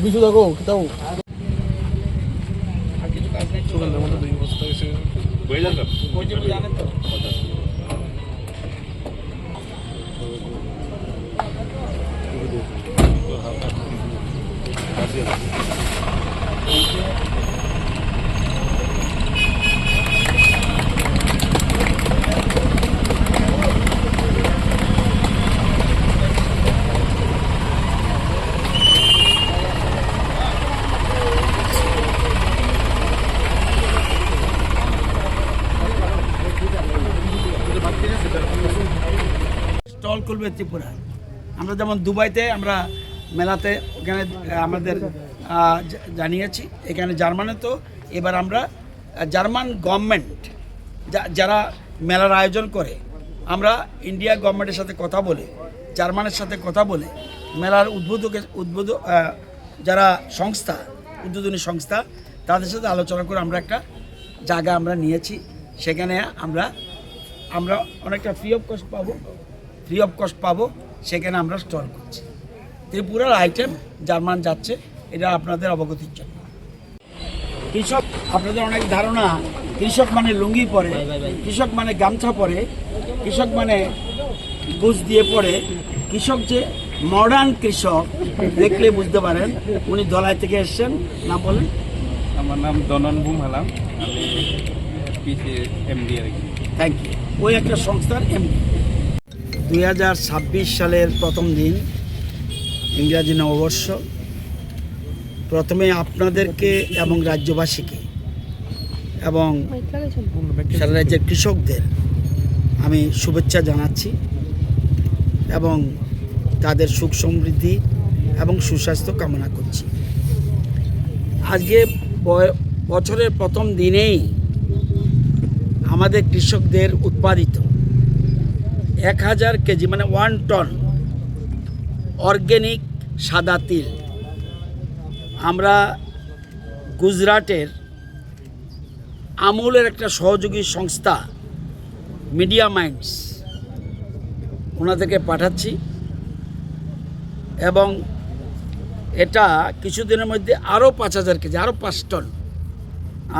ছবি দেখো তাও সুগন্ধের মধ্যে দুই করবে ত্রিপুরা। আমরা যেমন দুবাইতে আমরা মেলাতে ওখানে আমাদের জানিয়েছি, এখানে জার্মানে তো, এবার আমরা জার্মান গভর্নমেন্ট যারা মেলার আয়োজন করে, আমরা ইন্ডিয়া গভর্নমেন্টের সাথে কথা বলে, জার্মানের সাথে কথা বলে, মেলার উদ্বোধকের উদ্বোধ যারা সংস্থা, উদ্বোধনী সংস্থা, তাদের সাথে আলোচনা করে আমরা একটা জায়গা আমরা নিয়েছি। সেখানে আমরা আমরা অনেকটা ফ্রি অফ কস্ট পাবো। ফ্রি অফ কস্ট পাবো সেখানে আমরা স্টল করছি। ত্রিপুরার আইটেম জার্মান যাচ্ছে এটা আপনাদের অবগতির জন্য। কৃষক আপনাদের অনেক ধারণা কৃষক মানে লুঙ্গি পরে কৃষক মানে গামছা পরে কৃষক মানে বুঝ দিয়ে পরে কৃষক যে মডার্ন কৃষক দেখলে বুঝতে পারেন উনি দলাই থেকে এসছেন না বলেন? আমার নাম দনন বুম হালাম আমি এমডি আর কি থ্যাংক ইউ ওই একটা সংস্থার এমডি। দুই হাজার ছাব্বিশ সালের প্রথম দিন ইংরাজি নববর্ষ। প্রথমে আপনাদেরকে এবং রাজ্যবাসীকে এবং সারা রাজ্যের কৃষকদের আমি শুভেচ্ছা জানাচ্ছি এবং তাদের সুখ সমৃদ্ধি এবং সুস্বাস্থ্য কামনা করছি। আজকে বছরের প্রথম দিনেই আমাদের কৃষকদের উৎপাদিত এক হাজার কেজি মানে ওয়ান টন অর্গ্যানিক সাদা তিল। আমরা গুজরাটের আমুলের একটা সহযোগী সংস্থা মিডিয়া মাইন্ডস ওনাদেরকে পাঠাচ্ছি। এবং এটা কিছুদিনের মধ্যে আরও পাঁচ হাজার কেজি আরও পাঁচ টন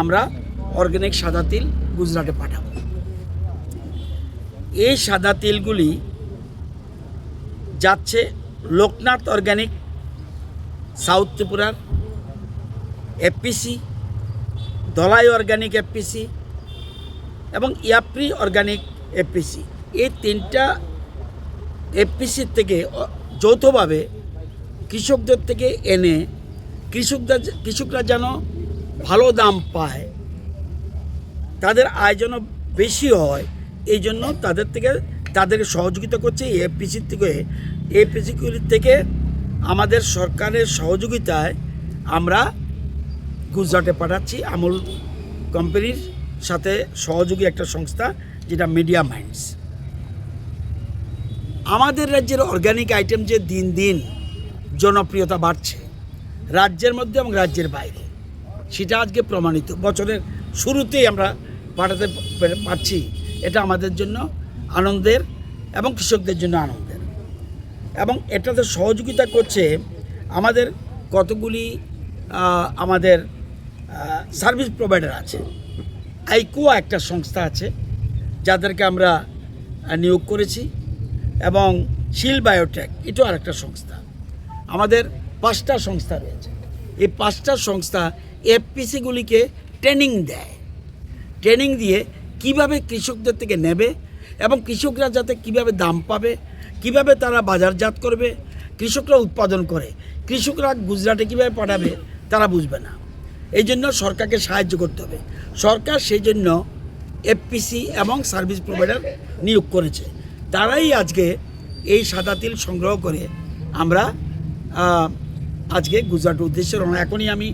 আমরা অর্গ্যানিক সাদা তিল গুজরাটে পাঠাবো। এই সাদা তিলগুলি যাচ্ছে লোকনাথ অর্গ্যানিক সাউথ ত্রিপুরার এফপিসি, ধলাই অর্গ্যানিক এফপিসি এবং ইয়াপ্রি অর্গ্যানিক এফপিসি। এই তিনটা এফপিসির থেকে যৌথভাবে কৃষকদের থেকে এনে কৃষকদের কৃষকরা যেন ভালো দাম পায়, তাদের আয় যেন বেশি হয় এই জন্য তাদের থেকে তাদের সহযোগিতা করছে এপিসির থেকে। এপিসিগুলির থেকে আমাদের সরকারের সহযোগিতায় আমরা গুজরাটে পাঠাচ্ছি আমুল কোম্পানির সাথে সহযোগী একটা সংস্থা, যেটা মিডিয়া মাইন্ডস আমাদের রাজ্যের অর্গানিক আইটেম যে দিন দিন জনপ্রিয়তা বাড়ছে, রাজ্যের মধ্যে এবং রাজ্যের বাইরে, সেটা আজকে প্রমাণিত। বছরের শুরুতেই আমরা পাঠাতে পারছি। এটা আমাদের জন্য আনন্দের এবং কৃষকদের জন্য আনন্দের। এবং এটাতে সহযোগিতা করছে, আমাদের কতগুলি আমাদের সার্ভিস প্রোভাইডার আছে। আইকুয়া একটা সংস্থা আছে, যাদেরকে আমরা নিয়োগ করেছি। এবং শিল বায়োটেক, এটাও আরেকটা সংস্থা। আমাদের পাঁচটা সংস্থা রয়েছে। এই পাঁচটা সংস্থা এফপিসিগুলিকে ট্রেনিং দেয়। ট্রেনিং দিয়ে কীভাবে কৃষকদের থেকে নেবে এবং কৃষকরা যাতে কীভাবে দাম পাবে, কীভাবে তারা বাজারজাত করবে, কৃষকরা উৎপাদন করে, কৃষকরা গুজরাটে কীভাবে পাঠাবে তারা বুঝবে না। এই জন্য সরকারকে সাহায্য করতে হবে। সরকার সেই জন্য এফপিসি এবং সার্ভিস প্রোভাইডার নিয়োগ করেছে। তারাই আজকে এই সাদা তিল সংগ্রহ করে আমরা আজকে গুজরাট উদ্দেশ্যে রওনা এখনই আমি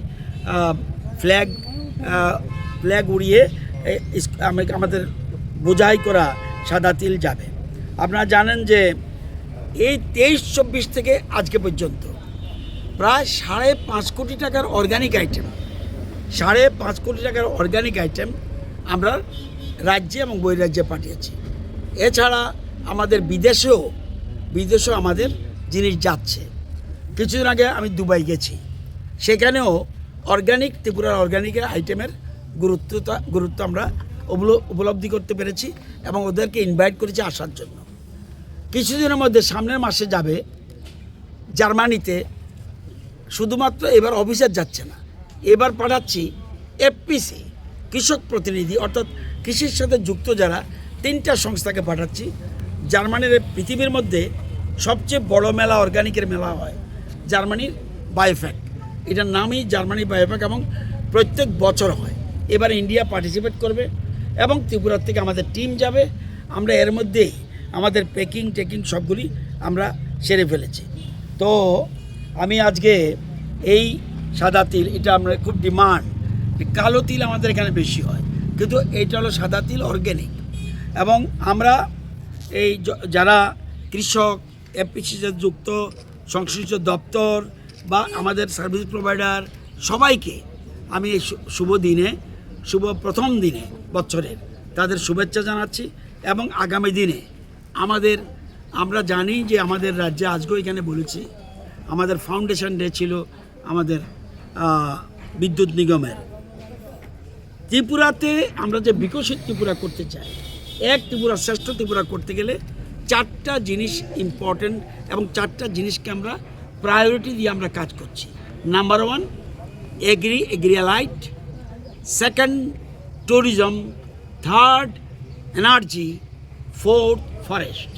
ফ্ল্যাগ ফ্ল্যাগ উড়িয়ে আমাদের বোঝাই করা সাদা তিল যাবে। আপনারা জানেন যে এই তেইশ চব্বিশ থেকে আজকে পর্যন্ত প্রায় সাড়ে পাঁচ কোটি টাকার অর্গানিক আইটেম সাড়ে পাঁচ কোটি টাকার অর্গানিক আইটেম আমরা রাজ্যে এবং বহিরাজ্যে পাঠিয়েছি। এছাড়া আমাদের বিদেশেও বিদেশেও আমাদের জিনিস যাচ্ছে। কিছুদিন আগে আমি দুবাই গেছি। সেখানেও অর্গানিক ত্রিপুরার অর্গানিকের আইটেমের গুরুত্বটা গুরুত্ব আমরা উপলব্ধি করতে পেরেছি এবং ওদেরকে ইনভাইট করেছি আসার জন্য। কিছুদিনের মধ্যে সামনের মাসে যাবে জার্মানিতে, শুধুমাত্র এবার অফিসার যাচ্ছে না। এবার পাঠাচ্ছি এফপিসি কৃষক প্রতিনিধি, অর্থাৎ কৃষির সাথে যুক্ত যারা, তিনটা সংস্থাকে পাঠাচ্ছি। জার্মানির পৃথিবীর মধ্যে সবচেয়ে বড় মেলা অর্গানিকের মেলা হয় জার্মানির বায়োফ্যাক এটার নামই জার্মানি বায়োফ্যাক এবং প্রত্যেক বছর হয়। এবার ইন্ডিয়া পার্টিসিপেট করবে এবং ত্রিপুরার থেকে আমাদের টিম যাবে। আমরা এর মধ্যেই আমাদের প্যাকিং টেকিং সবগুলি আমরা সেরে ফেলেছি। তো আমি আজকে এই সাদা তিল, এটা আমরা খুব ডিমান্ড কালো তিল আমাদের এখানে বেশি হয়। কিন্তু এটা হলো সাদা তিল অর্গ্যানিক এবং আমরা এই যারা কৃষক এফপিসিতে যুক্ত, সংশ্লিষ্ট দপ্তর বা আমাদের সার্ভিস প্রোভাইডার সবাইকে আমি এই শুভ দিনে শুভ প্রথম দিনে বছরের তাদের শুভেচ্ছা জানাচ্ছি এবং আগামী দিনে আমাদের, আমরা জানি যে আমাদের রাজ্যে আজকেও এখানে বলেছি, আমাদের ফাউন্ডেশন ডে ছিল আমাদের বিদ্যুৎ নিগমের। ত্রিপুরাতে আমরা যে বিকশিত ত্রিপুরা করতে চাই, এক ত্রিপুরা, শ্রেষ্ঠ ত্রিপুরা করতে গেলে চারটা জিনিস ইম্পর্টেন্ট এবং চারটা জিনিসকে আমরা প্রায়োরিটি দিয়ে আমরা কাজ করছি। নাম্বার ওয়ান এগ্রি এগ্রিয়ালাইট second tourism third energy fourth forest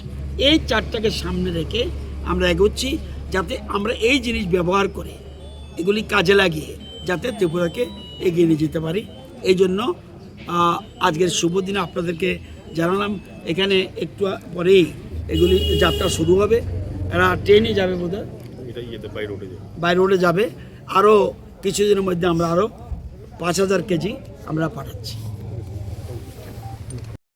এই চারটাকে সামনে রেখে আমরা এগোচ্ছি যাতে আমরা এই জিনিস ব্যবহার করে এগুলি কাজে লাগিয়ে যাতে ত্রিপুরাকে এগিয়ে নিয়ে যেতে পারি। এই জন্য আজকের শুভ দিনে আপনাদেরকে জানালাম। এখানে একটু পরেই এগুলি যাত্রা শুরু হবে। এরা ট্রেনে যাবে বোধহয়? বাই রোডে যাবে। আরও কিছুদিনের মধ্যে আমরা আরও পাঁচ হাজার কেজি আমরা পাঠাচ্ছি।